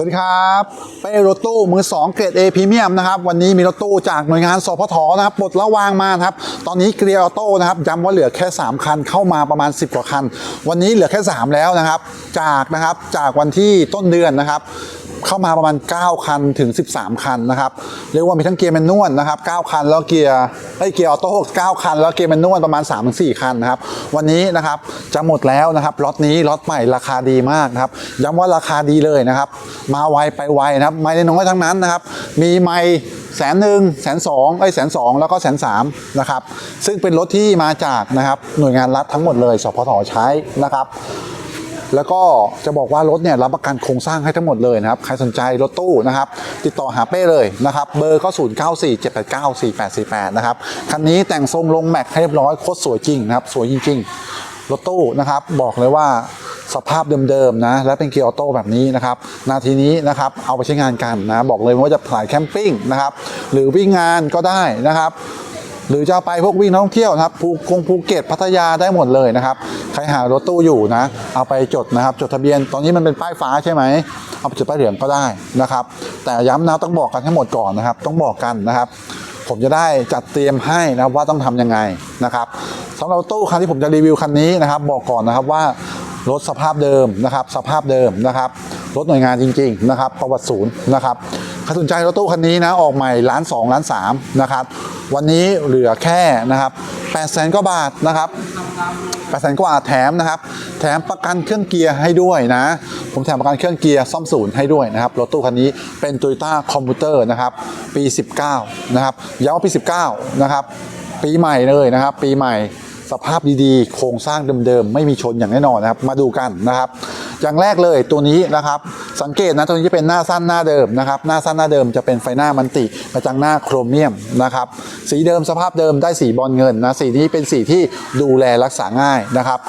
สวัสดีครับเป้รถตู้มือ 2 เกรด A พรีเมียมนะครับวันนี้มีรถตู้จากหน่วยงานสพทนะครับปลดระวางมาครับตอนนี้เกียร์ออโต้นะครับย้ำว่าเหลือแค่ 3 คันเข้ามาประมาณ 10 กว่าคัน วันนี้เหลือแค่ 3 แล้วนะครับ จากนะครับจากวันที่ต้นเดือนนะครับ เข้ามาประมาณ 9 คันถึง 13 คันนะครับ เรียกว่ามีทั้งเกียร์แมนนวลนะครับ9คันแล้วเกียร์ไอ้เกียร์ออโต้9คัน แล้วเกียร์แมนนวลประมาณ 3-4 คันนะครับ วันนี้นะครับจะหมดแล้วนะครับล็อตนี้ล็อตใหม่ราคาดีมากนะครับ ย้ำว่าราคาดีเลยนะครับ มาไวไปไวนะครับ ไม่ได้น้อยทั้งนั้นนะครับ มีไม่แสนหนึ่งแสนสองไอ้แสนสองแล้วก็แสนสามนะครับ ซึ่งเป็นรถที่มาจากนะครับหน่วยงานรัฐทั้งหมดเลยสพทใช้นะครับ แล้วก็จะบอกว่ารถเนี่ยรับประกันโครงสร้างให้ทั้งหมดเลยนะครับ ใครสนใจรถตู้นะครับ ติดต่อหาเป้เลยนะครับ เบอร์ก็0 9 4 7 8 9 4 8 4 8 นะครับ คันนี้แต่งทรงลงแม็กให้เรียบร้อยโคตรสวยจริงนะครับ สวยจริง ๆ รถตู้นะครับ บอกเลยว่าสภาพเดิมๆนะ และเป็นเกียร์ออโต้แบบนี้นะครับ นาทีนี้นะครับ เอาไปใช้งานกันนะ บอกเลยว่าจะถ่ายแคมปิ้งนะครับ หรือวิ่งงานก็ได้นะครับ หรือจะไปพวกวิ่งท่องเที่ยวนะครับภูกงภูเก็ตพัทยาได้หมดเลยนะครับใครหารถตู้อยู่นะ เอาไปจดนะครับ จดทะเบียนตอนนี้มันเป็นป้ายฟ้าใช่ไหมเอาไปจดป้ายเหลืองก็ได้นะครับ แต่ย้ำนะต้องบอกกันให้หมดก่อนนะครับ ต้องบอกกันนะครับ ผมจะได้จัดเตรียมให้นะว่าต้องทำยังไงนะครับสำหรับตู้คันที่ผมจะรีวิวคันนี้นะครับ บอกก่อนนะครับว่ารถสภาพเดิมนะครับ สภาพเดิมนะครับรถหน่วยงานจริง ๆ นะครับ ประวัติศูนย์นะครับใครสนใจรถตู้คันนี้นะออกใหม่ล้านสองล้านสามนะครับ วันนี้เหลือแค่นะครับ8 0 0 0 0 0กว่าบาทนะครับ8 0 0 0 0กว่าแถมนะครับ แถมประกันเครื่องเกียร์ให้ด้วยนะ ผมแถมประกันเครื่องเกียร์ซ่อมศูนย์ให้ด้วยนะครับ รถตู้คันนี้เป็น Toyota Commuter นะครับ ปี 19 นะครับย้ำว่าปี 19 นะครับ ปีใหม่เลยนะครับ ปีใหม่ สภาพดีๆ โครงสร้างเดิมๆ ไม่มีชนอย่างแน่นอนนะครับ มาดูกันนะครับ อย่างแรกเลยตัวนี้นะครับ สังเกตนะตัวนี้จะเป็นหน้าสั้นหน้าเดิมนะครับ หน้าสั้นหน้าเดิมจะเป็นไฟหน้ามันติกระจังหน้าโครเมียมนะครับ สีเดิมสภาพเดิมได้สีบอลเงินนะ สีนี้เป็นสีที่ดูแลรักษาง่ายนะครับ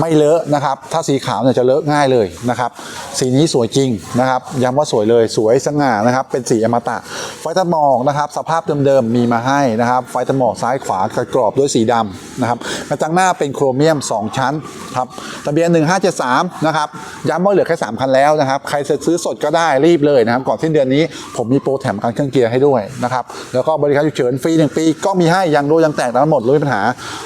ไม่เลอะนะครับ ถ้าสีขาวเนี่ยจะเลอะง่ายเลยนะครับ สีนี้สวยจริงนะครับ ย้ำว่าสวยเลยสวยสง่านะครับ เป็นสีอมตะ ไฟตัดหมอกนะครับ สภาพเดิมๆมีมาให้นะครับ ไฟตัดหมอกซ้ายขวากระกรอบด้วยสีดำนะครับกระจังหน้าเป็นโครเมียม 2 ชั้นครับทะเบียน 1573 นะครับ ย้ำว่าเหลือแค่ 3 คันแล้วนะครับ ใครจะซื้อสดก็ได้รีบเลยนะครับ ก่อนสิ้นเดือนนี้ผมมีโปรแถมการเครื่องเกียร์ให้ด้วยนะครับ แล้วก็บริการฉุกเฉินฟรี 1 ปี ก็มีให้ยังโดยังแตกทั้งหมดไม่มีปัญหา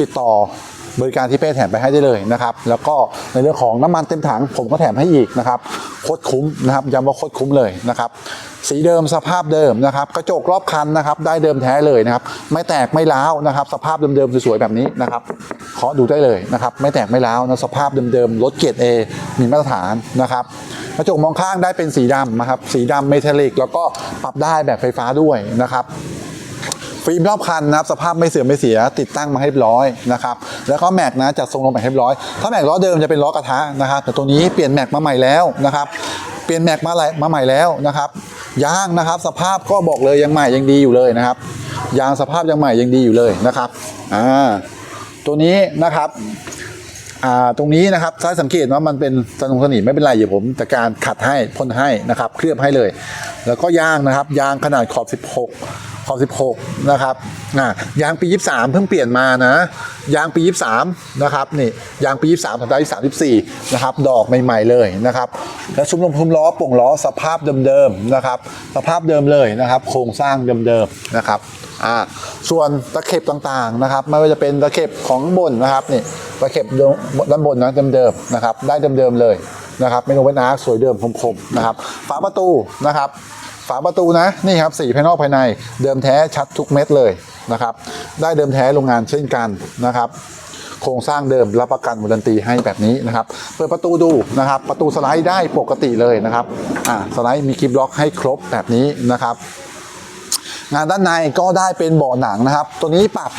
ติดต่อ บริการที่เป้แถมไปให้ได้เลยนะครับแล้วก็ในเรื่องของน้ำมันเต็มถังผมก็แถมให้อีกนะครับโคตรคุ้มนะครับย้ำว่าโคตรคุ้มเลยนะครับสีเดิมสภาพเดิมนะครับกระจกรอบคันนะครับได้เดิมแท้เลยนะครับไม่แตกไม่ร้าวนะครับสภาพเดิมๆสวยๆแบบนี้นะครับเคาะดูได้เลยนะครับไม่แตกไม่ร้าวนะสภาพเดิมๆรถเกียร์เอมีมาตรฐานนะครับกระจกมองข้างได้เป็นสีดำนะครับสีดำเมทัลลิกแล้วก็ปรับได้แบบไฟฟ้าด้วยนะครับ ฟิล์มรอบคันนะครับสภาพไม่เสื่อมไม่เสียติดตั้งมาให้ร้อยนะครับแล้วก็แม็กนะจัดทรงลงมาให้ร้อย ถ้าแม็กล้อเดิมจะเป็นล้อกระทะนะครับแต่ตัวนี้เปลี่ยนแม็กมาใหม่แล้วนะครับเปลี่ยนแม็กมาใหม่มาใหม่แล้วนะครับยางนะครับสภาพก็บอกเลยยังใหม่ยังดีอยู่เลยนะครับยางสภาพยังใหม่ยังดีอยู่เลยนะครับอ่าตัวนี้นะครับอ่าตรงนี้นะครับถ้าสังเกตว่ามันเป็นสนุงสนิมไม่เป็นไรเดี๋ยวผมจัดการขัดให้พ่นให้นะครับ เคลือบให้เลย แล้วก็ยางนะครับ ยางขนาดขอบ 16 ขอบ 16 นะครับยางปี 23 เพิ่งเปลี่ยนมานะ ยางปี 23 นะครับนี่ยางปี 23สัปดาห์ที่34 นะครับ ดอกใหม่ๆเลยนะครับ แล้วซุ้มลมซุ้มล้อป่งล้อสภาพเดิมๆนะครับ สภาพเดิมเลยนะครับ โครงสร้างเดิมๆนะครับอ่าส่วนตะเข็บต่างๆนะครับไม่ว่าจะเป็นตะเข็บของบนนะครับนี่ตะเข็บด้านบนนะเดิมๆนะครับ ได้เดิมๆเลยนะครับเมนูเวนอาร์สวยเดิมคมๆนะครับฝาประตูนะครับ ฝาประตูนะนี่ครับสีภายนอกภายในเดิมแท้ชัดทุกเม็ดเลยนะครับได้เดิมแท้โรงงานเช่นกันนะครับ โครงสร้างเดิมรับประกันวารันตีให้แบบนี้นะครับ เปิดประตูดูนะครับ ประตูสไลด์ได้ปกติเลยนะครับอ่าสไลด์มีคลิปล็อกให้ครบแบบนี้นะครับ งานด้านในก็ได้เป็นเบาะหนังนะครับ ตัวนี้ปรับ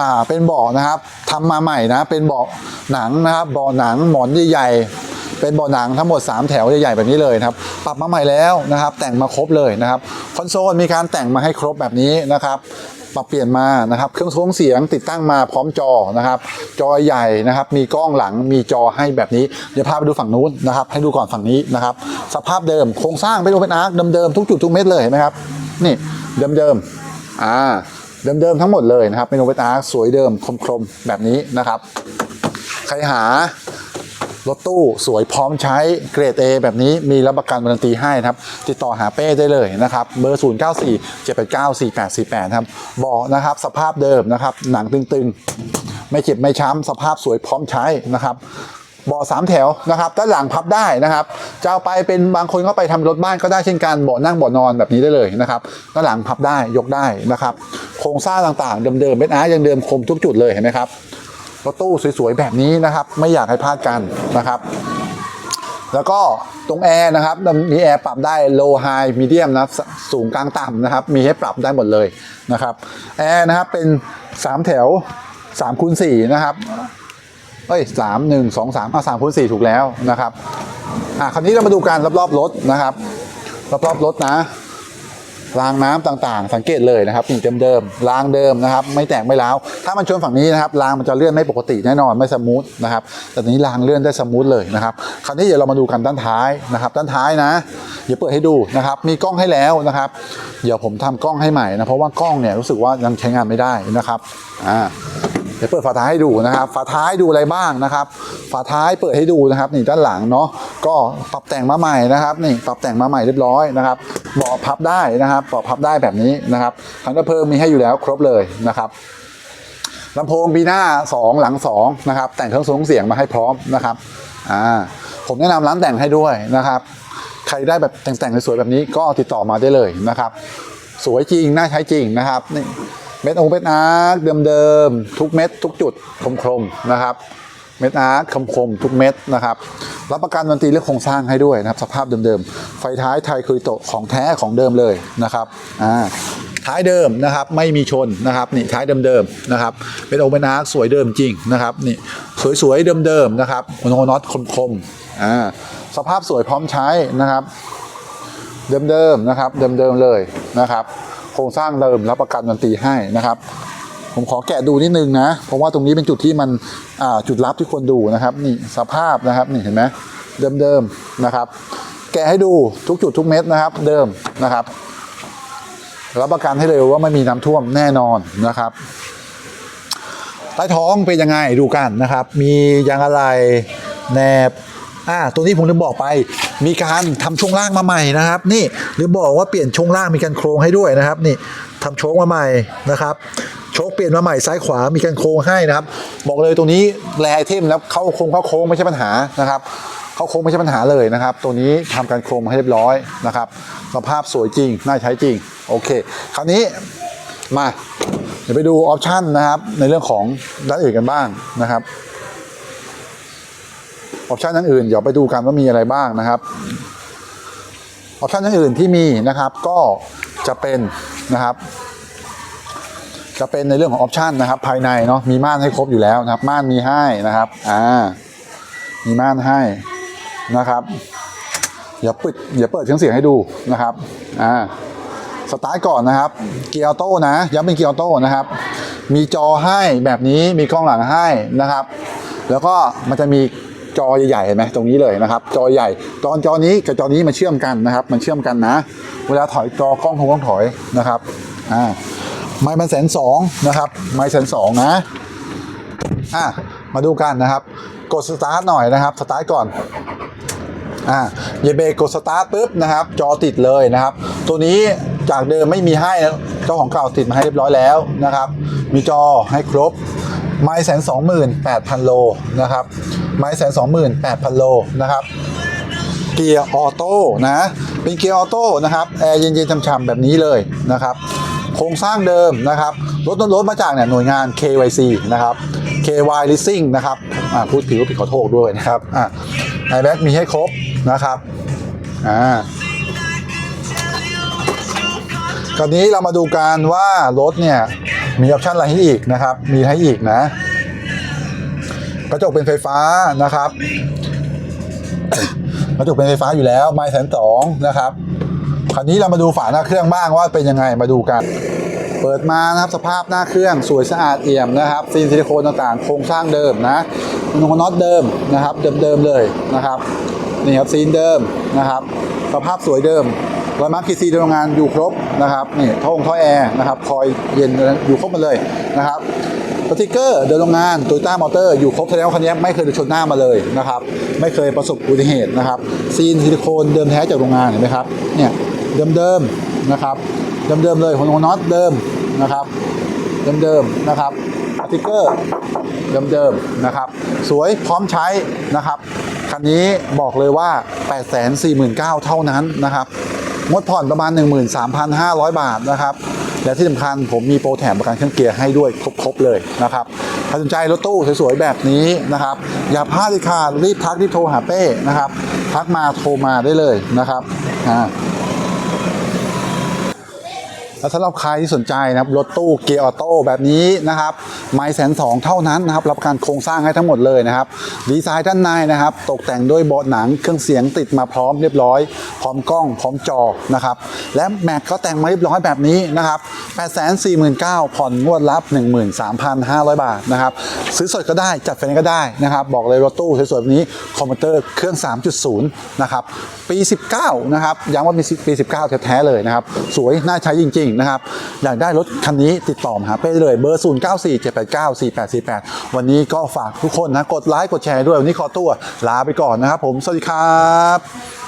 อ่าเป็นเบาะนะครับทำมาใหม่นะเป็นเบาะหนังนะครับเบาะหนังหมอนใหญ่ๆ เป็นเบาะหนังทั้งหมด 3 แถวใหญ่ๆแบบนี้เลยครับปรับมาใหม่แล้วนะครับ แต่งมาครบเลยนะครับคอนโซลมีการแต่งมาให้ครบแบบนี้นะครับปรับเปลี่ยนมานะครับ เครื่องทวงเสียงติดตั้งมาพร้อมจอนะครับ จอใหญ่นะครับ มีกล้องหลัง มีจอให้แบบนี้ เดี๋ยวพาไปดูฝั่งนู้นนะครับ ให้ดูก่อนฝั่งนี้นะครับ สภาพเดิม โครงสร้างเป็นโอเปนอาร์คเดิมๆทุกจุดทุกเม็ดเลยนไหมครับ นี่เดิมๆ อ่า เดิมๆทั้งหมดเลยนะครับ เป็นโอเปนอาร์คสวยเดิมคมๆแบบนี้นะครับ ใครหา รถตู้สวยพร้อมใช้เกรด A แบบนี้มีรับประกันวารันตีให้นะครับ ติดต่อหาเป้ได้เลยนะครับ เบอร์ 0 9 4 7 8 9 4 8 4 8 ครับบอกนะครับสภาพเดิมนะครับ หนังตึงๆ ไม่เจ็บไม่ช้ำ สภาพสวยพร้อมใช้นะครับเบาะสามแถวนะครับด้านหลังพับได้นะครับจะเอาไปเป็นบางคนก็ไปทำรถบ้านก็ได้เช่นกันเบาะนั่งเบาะนอนแบบนี้ได้เลยนะครับด้านหลังพับได้ยกได้นะครับ โครงสร้างต่างๆ เดิมๆเม็ดอาร์ยังเดิมคมทุกจุดเลยเห็นไหมครับ รถตู้สวยๆแบบนี้นะครับ ไม่อยากให้พลาดกันนะครับ แล้วก็ตรงแอร์นะครับมีแอร์ปรับได้ low high medium นะสสูงกลางต่ำนะครับ มีให้ปรับได้หมดเลยนะครับแอร์นะครับเป็น 3 แถว3คูณ4นะครับเอ้ยสามหนึ่งสองสามอะสามคูณสี่ถูกแล้วนะครับอะคราวนี้เรามาดูการรอบๆรถนะครับ รอบๆรถนะ รางน้ำต่างๆ สังเกตเลยนะครับนี่เดิมๆรางเดิมนะครับ ไม่แตกไม่ร้าวถ้ามันชนฝั่งนี้นะครับรางมันจะเลื่อนไม่ปกติแน่นอนไม่สมูทนะครับแต่นี้รางเลื่อนได้สมูทเลยนะครับคราวนี้เดี๋ยวเรามาดูกันด้านท้ายนะครับ ด้านท้ายนะเดี๋ยวเปิดให้ดูนะครับ มีกล้องให้แล้วนะครับ เดี๋ยวผมทำกล้องให้ใหม่นะเพราะว่ากล้องเนี่ยรู้สึกว่ายังใช้งานไม่ได้นะครับอ่า ดี๋ยวเปิดฝาท้ายให้ดูนะครับ ฝาท้ายดูอะไรบ้างนะครับ ฝาท้ายเปิดให้ดูนะครับนี่ด้านหลังเนาะก็ปรับแต่งมาใหม่นะครับนี่ปรับแต่งมาใหม่เรียบร้อยนะครับเบาะพับได้นะครับเบาะพับได้แบบนี้นะครับถังดับเพลิงมีให้อยู่แล้วครบเลยนะครับลำโพงบีหน้า 2 หลัง2นะครับแต่งเครื่องสูงเสียงมาให้พร้อมนะครับอ่าผมแนะนำร้านแต่งให้ด้วยนะครับ ใครได้แบบแต่งๆสวยๆแบบนี้ก็ติดต่อมาได้เลยนะครับ สวยจริงน่าใช้จริงนะครับนี่ เม็ดองเม็ดอาร์คเดิมๆทุกเม็ดทุกจุดคมๆนะครับ เม็ดอาร์คคมๆทุกเม็ดนะครับ รับประกันวันตีเรื่องโครงสร้างให้ด้วยนะครับ สภาพเดิมๆ ไฟท้ายไทยคุยโตของแท้ของเดิมเลยนะครับอ่าท้ายเดิมนะครับไม่มีชนนะครับนี่ท้ายเดิมๆนะครับเป็นโอเปนอาร์สวยเดิมจริงนะครับนี่สวยๆเดิมๆนะครับโนน็อตคมๆอ่าสภาพสวยพร้อมใช้นะครับ เดิมๆนะครับเดิมๆเลยนะครับ โครงสร้างเดิมรับประกันวันตีให้นะครับ ผมขอแกะดูนิดนึงนะ เพราะว่าตรงนี้เป็นจุดที่มันจุดลับที่ควรดูนะครับนี่สภาพนะครับนี่เห็นไหมเดิมๆนะครับ แกะให้ดูทุกจุดทุกเม็ดนะครับ เดิมนะครับรับประกันให้เลยว่าไม่มีน้ำท่วมแน่นอนนะครับใต้ท้องเป็นยังไงดูกันนะครับ มียางอะไรแหนบ อ่าตรงนี้ผมลืมบอกไป มีการทำช่วงล่างมาใหม่นะครับ นี่หรือบอกว่าเปลี่ยนช่วงล่างมีการโครงให้ด้วยนะครับ นี่ทำโชคมาใหม่นะครับโชคเปลี่ยนมาใหม่ซ้ายขวามีการโครงให้นะครับ บอกเลยตรงนี้แรไอเทมแล้วเข้าโครงเข้าโค้งไม่ใช่ปัญหานะครับ เข้าโค้งไม่ใช่ปัญหาเลยนะครับ ตัวนี้ทำการโครงมาให้เรียบร้อยนะครับสภาพสวยจริงน่าใช้จริงโอเค คราวนี้มาเดี๋ยวไปดูออปชันนะครับในเรื่องของด้านอื่นกันบ้างนะครับ ออปชันด้านอื่นเดี๋ยวไปดูกันว่ามีอะไรบ้างนะครับออปชันด้านอื่นที่มีนะครับก็จะเป็นนะครับ จะเป็นในเรื่องของออปชันนะครับ ภายในเนาะมีม่านให้ครบอยู่แล้วนะครับ ม่านมีให้นะครับอ่ามีม่านให้นะครับอย่าปิดอย่าเปิดเครื่องเสียงให้ดูนะครับอ่าสตาร์ทก่อนนะครับ เกียร์ออโต้นะย้ำเป็นเกียร์ออโต้นะครับ มีจอให้แบบนี้มีกล้องหลังให้นะครับ แล้วก็มันจะมี จอใหญ่ๆเห็นไหมตรงนี้เลยนะครับ จอใหญ่ตอนจอนี้กับจอนี้มันเชื่อมกันนะครับ มันเชื่อมกันนะ เวลาถอยจอกล้องคงต้องถอยนะครับอ่าไมค์มันแสนสองนะครับ ไมค์แสนสองนะอะมาดูกันนะครับ กดสตาร์ทหน่อยนะครับสตาร์ทก่อนอ่าเยเบกกดสตาร์ทปุ๊บนะครับ จอติดเลยนะครับ ตัวนี้จากเดิมไม่มีให้เจ้าของเก่าติดมาให้เรียบร้อยแล้วนะครับ มีจอให้ครบ ไม่แสนสองหมื่นแปดพันโลนะครับ ไม่แสนสองหมื่นแปดพันโลนะครับเกียร์ออโต้นะเป็นเกียร์ออโต้นะครับแอร์เย็นๆช่ำๆแบบนี้เลยนะครับ โครงสร้างเดิมนะครับรถต้นรถมาจากเนี่ยหน่วยงาน KYC นะครับ KY Leasing นะครับอ่าพูดผิดก็ผิดขอโทษด้วยนะครับอ่าไอแบ็กมีให้ครบนะครับอ่าคราวนี้เรามาดูกันว่ารถเนี่ยมีออปชันอะไรให้อีกนะครับ มีให้อีกนะ กระจกเป็นไฟฟ้านะครับ กระจกเป็นไฟฟ้าอยู่แล้วไม้แสนสองนะครับคราวนี้เรามาดูฝาหน้าเครื่องบ้างว่าเป็นยังไงมาดูกัน เปิดมานะครับสภาพหน้าเครื่องสวยสะอาดเอี่ยมนะครับซีนซิลิโคนต่างๆ โครงสร้างเดิมนะนงน็อตเดิมนะครับ เดิมๆเลยนะครับนี่ครับซีนเดิมนะครับ สภาพสวยเดิมรอยมาร์คคีซีโรงงานอยู่ครบนะครับนี่ท่อองท่อแอร์นะครับคอยเย็นอยู่ครบหมดเลยนะครับ สติกเกอร์เดินโรงงานโตโยต้ามอเตอร์อยู่ครบแสดงว่าคันนี้ไม่เคยโดนชนหน้ามาเลยนะครับไม่เคยประสบอุบัติเหตุนะครับซีนซิลิโคนเดิมแท้จากโรงงานเห็นไหมครับเนี่ยเดิมๆนะครับเดิมๆเลยหัวน็อตเดิมนะครับเดิมๆนะครับสติกเกอร์เดิมๆนะครับ สวยพร้อมใช้นะครับ คันนี้บอกเลยว่า 849,000 เท่านั้นนะครับ งดผ่อนประมาณ 13,500 บาทนะครับ และที่สำคัญผมมีโปรแถมประกันเครื่องเกียร์ให้ด้วยครบๆเลยนะครับถ้าสนใจรถตู้สวยๆแบบนี้นะครับ อย่าพลาดเลยค่ะรีบทักรีบโทรหาเป้นะครับ ทักมาโทรมาได้เลยนะครับอ่า แล้วสำหรับใครที่สนใจนะครับรถตู้เกียร์ออโต้แบบนี้นะครับไม่แสนสองเท่านั้นนะครับรับประกันโครงสร้างให้ทั้งหมดเลยนะครับดีไซน์ด้านในนะครับตกแต่งด้วยเบาะหนังเครื่องเสียงติดมาพร้อมเรียบร้อย พร้อมกล้องพร้อมจอนะครับและแม็กก็แต่งมาเรียบร้อยแบบนี้นะครับ849,000ผ่อนงวดรับ 13,500 บาทนะครับซื้อสดก็ได้จัดไฟแนนซ์ก็ได้นะครับบอกเลยรถตู้สวยๆแบบนี้คอมพิวเตอร์เครื่อง 3.0 นะครับปี 19 นะครับย้ำว่ามีปี 19 แท้ๆเลยนะครับสวยน่าใช้จริงนะครับ อยากได้รถคันนี้ติดต่อมาหาเป้ได้เลยเบอร์ 0 9 4 7 8 9 4 8 4 8 วันนี้ก็ฝากทุกคนนะ กดไลค์กดแชร์ด้วย วันนี้ขอตัวลาไปก่อนนะครับผม สวัสดีครับ